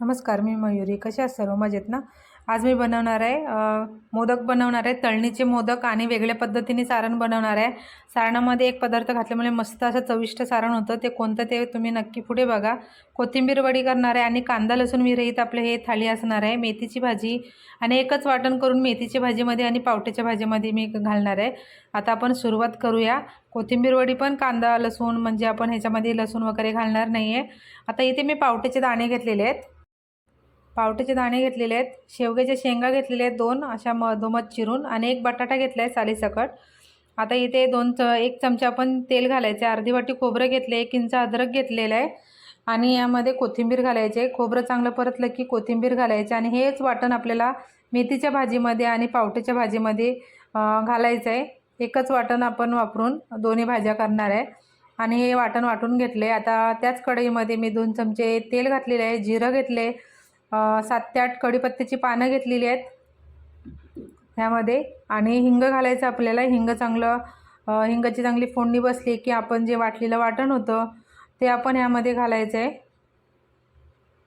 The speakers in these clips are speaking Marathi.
नमस्कार मी मयुरी. कशा आहात सर्व? मजेत ना? आज मी बनवणार आहे मोदक बनवणार आहे तळणीचे मोदक आणि वेगळ्या पद्धतीने सारण बनवणार आहे. सारणामध्ये एक पदार्थ घातल्यामुळे मस्त असं चविष्ट सारण होतं. ते कोणतं ते तुम्ही नक्की पुढे बघा. कोथिंबीर वडी करणार आहे आणि कांदा लसूण विरहित आपलं हे थाळी असणार आहे. मेथीची भाजी आणि एकच वाटण करून मेथीच्या भाजीमध्ये आणि पावट्याच्या भाजीमध्ये मी घालणार आहे. आता आपण सुरुवात करूया. कोथिंबीर वडी पण कांदा लसूण म्हणजे आपण ह्याच्यामध्ये लसूण वगैरे घालणार नाही आहे आता इथे मी पावट्याचे दाणे घेतलेले आहेत. पावट्याचे दाणे घेतलेले आहेत शेवग्याच्या शेंगा घेतलेल्या आहेत दोन अशा मधोमध चिरून आणि एक बटाटा घेतला आहे सालीसकट. आता इथे दोन च एक चमचा आपण तेल घालायचं आहे अर्धी वाटी खोबरं घेतलं एक इंच अद्रक घेतलेलं आहे आणि यामध्ये कोथिंबीर घालायचे खोबरं चांगलं परतलं की कोथिंबीर घालायचे आणि हेच वाटण आपल्याला मेथीच्या भाजीमध्ये आणि पावट्याच्या भाजीमध्ये घालायचं आहे. एकच वाटण आपण वापरून दोन्ही भाज्या करणार आहे आणि हे वाटण वाटून घेतले आता त्याच कढईमध्ये मी दोन चमचे तेल घातलेले आहे जिरं घेतले सात ते आठ कढीपत्त्याची पानं घेतलेली आहेत. ह्यामध्ये. आणि हिंग घालायचं आपल्याला. हिंग चांगलं हिंगाची चांगली फोडणी बसली की आपण जे वाटलेलं वाटण होतं ते आपण ह्यामध्ये घालायचं आहे.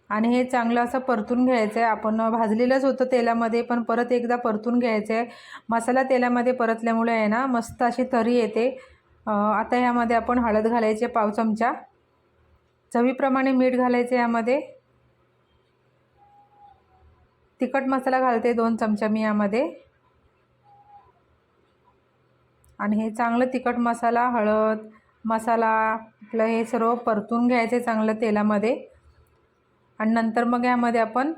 आणि हे चांगलं असं परतून घ्यायचं आहे. आपण भाजलेलंच होतं तेलामध्ये पण परत एकदा परतून घ्यायचं आहे. मसाला तेलामध्ये परतल्यामुळे आहे ना मस्त अशी तरी येते. आता ह्यामध्ये आपण हळद घालायची पाव चमचा. चवीप्रमाणे मीठ घालायचं यामध्ये तिखट मसाला घालते दोन चमचा मी यामध्ये. आणि हे चांगलं तिखट मसाला हळद मसाला आपलं हे सर्व परतून घ्यायचं आहे चांगलं तेलामध्ये. आणि नंतर मग यामध्ये आपण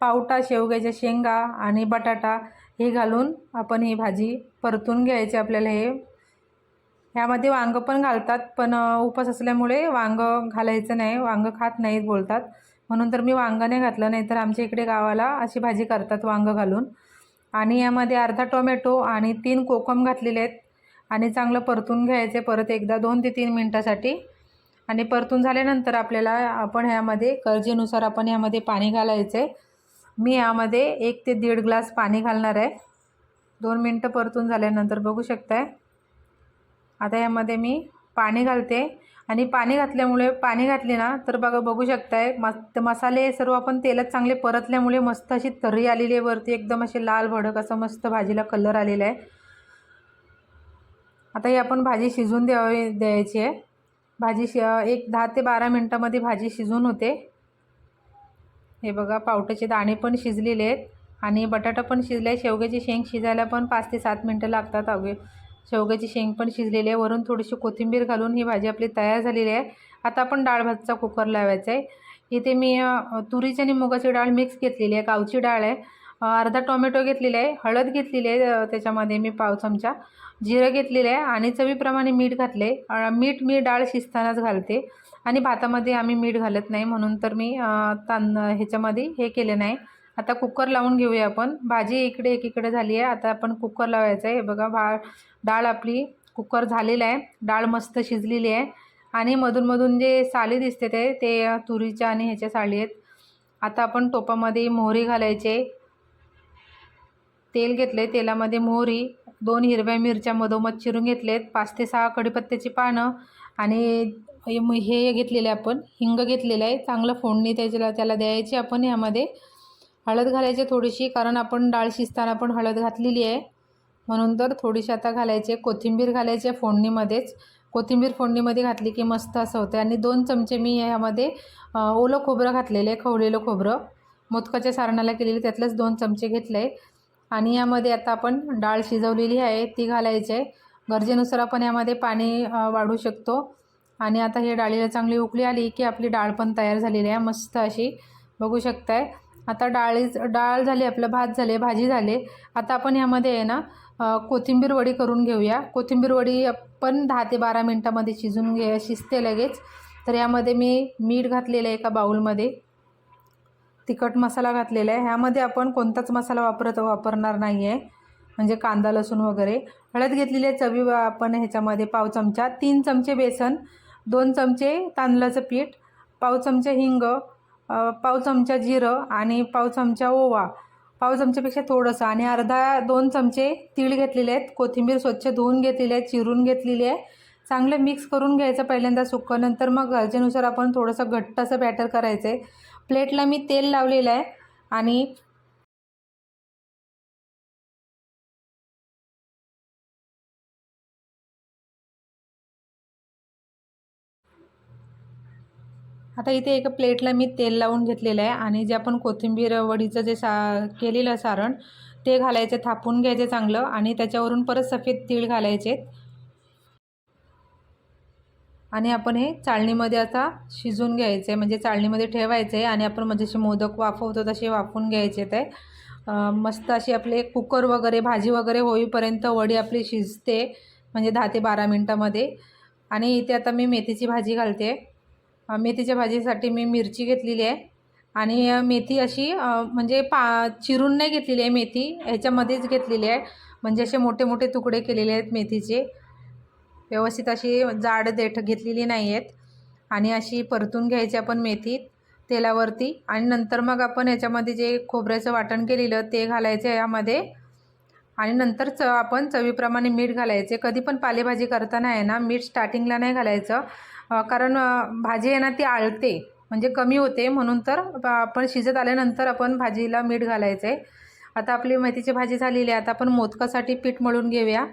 पावटा शेवग्याच्या शेंगा आणि बटाटा हे घालून आपण ही भाजी परतून घ्यायची आपल्याला हे ह्यामध्ये वांगं पण घालतात पण उपास असल्यामुळे वांगं घालायचं नाही वांगं खात नाहीत बोलतात. म्हणून तर मी वांगं नाही घातलं नाही तर आमच्या इकडे गावाला अशी भाजी करतात वांगं घालून. आणि यामध्ये अर्धा टोमॅटो आणि तीन कोकम घातलेले आहेत. आणि चांगलं परतून घ्यायचे परत एकदा दोन ते तीन मिनटासाठी. आणि परतून झाल्यानंतर आपल्याला आपण ह्यामध्ये गरजेनुसार आपण यामध्ये पाणी घालायचे. मी यामध्ये एक ते दीड ग्लास पाणी घालणार आहे. दोन मिनटं परतून झाल्यानंतर बघू शकताय. आता यामध्ये मी पाणी घालते. आणि पाणी घातल्यामुळे पाणी घातले ना तर बघा बघू शकताय मस्त मसाले सर्व आपण तेलात चांगले परतल्यामुळे मस्त अशी तर्री आलेली आहे वरती. एकदम असे लाल भडक असं मस्त भाजीला कलर आलेला आहे. आता ही आपण भाजी शिजून द्यावी द्यायची आहे. भाजी शि एक दहा ते बारा मिनटामध्ये भाजी शिजून होते. हे बघा पावट्याचे दाणे पण शिजलेले आहेत. आणि बटाटा पण शिजला आहे शेवग्याची शेंग शिजायला पण पाच ते सात मिनटं लागतात अवघे शेवग्याची शेंग पण शिजलेली आहे. वरून थोडीशी कोथिंबीर घालून ही भाजी आपली तयार झालेली आहे. आता आपण डाळ भातचा कुकर लावायचा आहे. इथे मी तुरीची आणि मुगाची डाळ मिक्स घेतलेली आहे. गावची डाळ आहे. अर्धा टोमॅटो घेतलेला आहे. हळद घेतलेली आहे त्याच्यामध्ये मी पाव चमचा. जिरं घेतलेलं आहे आणि चवीप्रमाणे मीठ घातले मीठ मी डाळ शिजतानाच घालते. आणि भातामध्ये आम्ही मीठ घालत नाही म्हणून तर मी अ, तां ह्याच्यामध्ये हे केले नाही. आता कुकर लावून घेऊया आपण. भाजी इकडे एकीकडे झाली आहे. आता आपण कुकर लावायचं आहे बघा भा डाळ आपली कुकर झालेलं आहे. डाळ मस्त शिजलेली आहे. आणि मधूनमधून जे साली दिसते ते ते तुरीच्या आणि ह्याच्या साली आहेत. आता आपण टोपामध्ये मोहरी घालायचे. तेल घेतले तेलामध्ये मोहरी दोन हिरव्या मिरच्या मधोमध चिरून घेतलेत. पाच ते सहा कडीपत्त्याची पानं आणि हे घेतलेलं हे घेतलेले आपण. हिंग घेतलेलं आहे. चांगलं फोडणी त्याच्याला त्याला द्यायची आपण ह्यामध्ये. हळद घालायची थोडीशी कारण आपण डाळ शिजताना पण हळद घातलेली आहे. म्हणून तर थोडीशी आता घालायची. आहे कोथिंबीर घालायची आहे फोडणीमध्येच. कोथिंबीर फोडणीमध्ये घातली की मस्त असं होतं आणि दोन चमचे मी ह्यामध्ये ओलं खोबरं घातलेलं आहे खवलेलं खोबरं. मोदकाच्या सारणाला केलेलं त्यातलेच दोन चमचे घेतले. आहे आणि यामध्ये आता आपण डाळ शिजवलेली आहे ती घालायची आहे. गरजेनुसार आपण यामध्ये पाणी वाढू शकतो. आणि आता हे डाळीला चांगली उकळी आली की आपली डाळ पण तयार झालेली आहे मस्त अशी. बघू शकताय. आता डाळीच डाळ झाली आपलं भात झाले भाजी झाले. आता आपण ह्यामध्ये आहे ना कोथिंबीर वडी करून घेऊया. कोथिंबीर वडी पण दहा ते बारा मिनटामध्ये शिजून घे शिजते लगेच. तर यामध्ये मी मीठ घातलेलं आहे एका बाऊलमध्ये तिखट मसाला घातलेला आहे. ह्यामध्ये आपण कोणताच मसाला वापरत वापरणार नाही आहे म्हणजे कांदा लसूण वगैरे. हळद घेतलेली आहे चवी आपण ह्याच्यामध्ये पाव चमचा तीन चमचे बेसन दोन चमचे तांदळाचं पीठ पाव चमचे हिंग पाव चमचा जिरं आणि पाव चमचा ओवा. पाव चमच्यापेक्षा थोडंसं आणि अर्धा दोन चमचे तीळ घेतलेले आहेत. कोथिंबीर स्वच्छ धुवून घेतलेली आहे चिरून घेतलेली आहे. चांगलं मिक्स करून घ्यायचं पहिल्यांदा सुकं. नंतर मग गरजेनुसार आपण थोडंसं घट्ट असं बॅटर करायचं आहे प्लेटला मी तेल लावलेलं आहे आणि आता इथे एका प्लेटला मी तेल लावून घेतलेलं आहे आणि जे आपण कोथिंबीर वडीचं जे सा केलेलं सारण ते घालायचे थापून घ्यायचे चांगलं आणि त्याच्यावरून परत सफेद तीळ घालायचे. आणि आपण हे चाळणीमध्ये आता शिजून घ्यायचं आहे म्हणजे चाळणीमध्ये ठेवायचं आहे आणि आपण म्हणजे असे मोदक वाफवतो तसे वाफवून घ्यायचे ते. मस्त अशी आपले कुकर वगैरे भाजी वगैरे होईपर्यंत वडी आपली शिजते म्हणजे दहा ते बारा मिनटामध्ये. आणि इथे आता मी मेथीची भाजी घालते. मेथीच्या भाजीसाठी मी मिरची घेतलेली आहे. आणि मेथी अशी म्हणजे पा चिरून नाही घेतलेली आहे मेथी. ह्याच्यामध्येच घेतलेली आहे. म्हणजे असे मोठे मोठे तुकडे केलेले आहेत मेथीचे. व्यवस्थित अशी जाड देठ घेतलेली नाही आहेत. आणि अशी परतून घ्यायची आपण मेथी तेलावरती. आणि नंतर मग आपण ह्याच्यामध्ये जे खोबऱ्याचं वाटण केलेलं ते घालायचं यामध्ये आणि नंतर च आपण चवीप्रमाणे मीठ घालायचे कधी पण पालेभाजी करताना आहे ना मीठ स्टार्टिंगला नाही घालायचं. कारण भाजी आहे ना ती आळते म्हणजे कमी होते. म्हणून तर आपण शिजत आल्यानंतर आपण भाजीला मीठ घालायचं आहे आता आपली मेथीची भाजी झालेली आहे. आता आपण मोदकासाठी पीठ मळून घेऊया.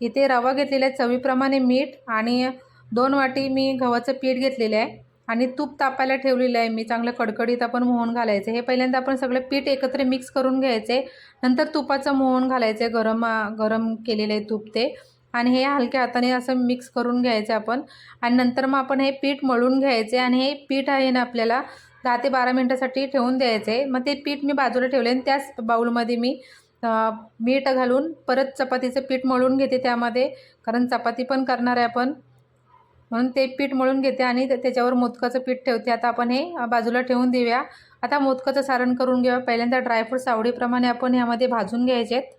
इथे रवा घेतलेला आहे चवीप्रमाणे मीठ आणि दोन वाटी मी गव्हाचं पीठ घेतलेलं आहे आणि तूप तापायला ठेवलेलं आहे. मी चांगलं कडकडीत आपण मोहन घालायचं हे पहिल्यांदा आपण सगळं पीठ एकत्र मिक्स करून घ्यायचे नंतर तुपाचं मोहन घालायचं आहे गरम गरम केलेलं आहे तूप ते. आणि हे हलक्या हाताने असं मिक्स करून घ्यायचं आपण. आणि नंतर मग आपण हे पीठ मळून घ्यायचे आणि हे पीठ आहे ना आपल्याला दहा ते बारा मिनटासाठी ठेवून द्यायचे. मग ते पीठ मी बाजूला ठेवले आणि त्याच बाऊलमध्ये मी मीठ घालून परत चपातीचं पीठ मळून घेते त्यामध्ये. कारण चपाती पण करणार आहे आपण. म्हणून ते पीठ मळून घेते आणि त्याच्यावर मोदकाचं पीठ ठेवते. आता आपण हे बाजूला ठेवून देऊया. आता मोदकाचं सारण करून घेऊया. पहिल्यांदा ड्रायफ्रूट्स आवडीप्रमाणे आपण ह्यामध्ये भाजून घ्यायचे आहेत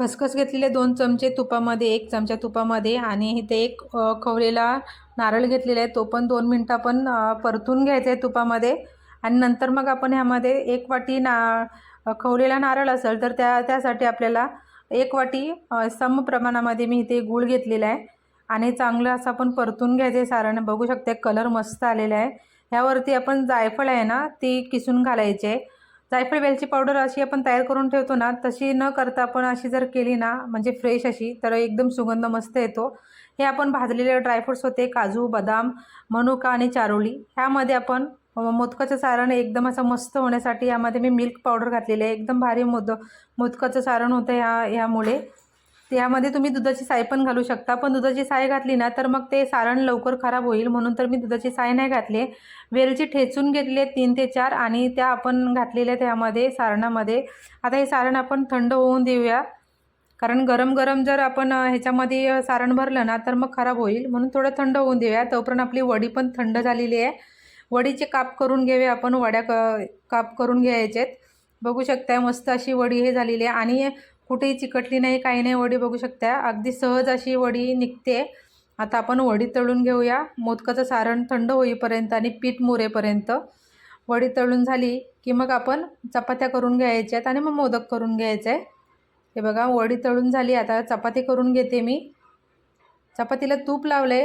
खसखस घेतलेले दोन चमचे तुपामध्ये एक चमचा तुपामध्ये आणि इथे एक खवलेला नारळ घेतलेला आहे. तो पण दोन मिनटं आपण परतून घ्यायचा आहे तुपामध्ये. आणि नंतर मग आपण ह्यामध्ये एक वाटी ना खवलेला नारळ असेल तर त्या त्यासाठी आपल्याला एक वाटी सम प्रमाणामध्ये मी इथे गूळ घेतलेला आहे. आणि चांगलं असं आपण परतून घ्यायचं आहे सारण. बघू शकते कलर मस्त आलेला आहे. ह्यावरती आपण जायफळ आहे ना ती किसून घालायचे जायफळ वेलची पावडर अशी आपण तयार करून ठेवतो ना तशी न करता आपण अशी जर केली ना म्हणजे फ्रेश अशी तर एकदम सुगंध मस्त येतो. हे आपण भाजलेले ड्रायफ्रुट्स होते काजू बदाम मनुका आणि चारोळी ह्यामध्ये आपण मोदकाचं सारण एकदम असं मस्त होण्यासाठी यामध्ये मी मिल्क पावडर घातलेली आहे. एकदम भारी मोद मोदकाचं सारण होतं ह्या ह्यामुळे. त्यामध्ये तुम्ही दुधाची साय पण घालू शकता. पण दुधाची साय घातली ना तर मग ते सारण लवकर खराब होईल. म्हणून तर मी दुधाची साय नाही घातली. वेलची ठेचून घेतली तीन ते चार आणि त्या आपण घातलेल्या त्यामध्ये सारणामध्ये. आता हे सारण आपण थंड होऊन देऊया. कारण गरम गरम जर आपण ह्याच्यामध्ये सारण भरलं ना तर मग खराब होईल. म्हणून थोडं थंड होऊन देऊया. तोपर्यंत आपली वडी पण थंड झालेली आहे. वडीचे काप करून घेऊया आपण. वड्या क काप करून घ्यायचे बघू शकता मस्त अशी वडी हे झालेली आहे. आणि कुठेही चिकटली नाही काही नाही वडी बघू शकता. अगदी सहज अशी वडी निघते. आता आपण वडी तळून घेऊया. मोदकाचं सारण थंड होईपर्यंत आणि पीठ मुरेपर्यंत. वडी तळून झाली की मग आपण चपात्या करून घ्यायच्यात आणि मग मोदक करून घ्यायचं आहे हे बघा वडी तळून झाली. आता चपाती करून घेते मी. चपातीला तूप लावलं आहे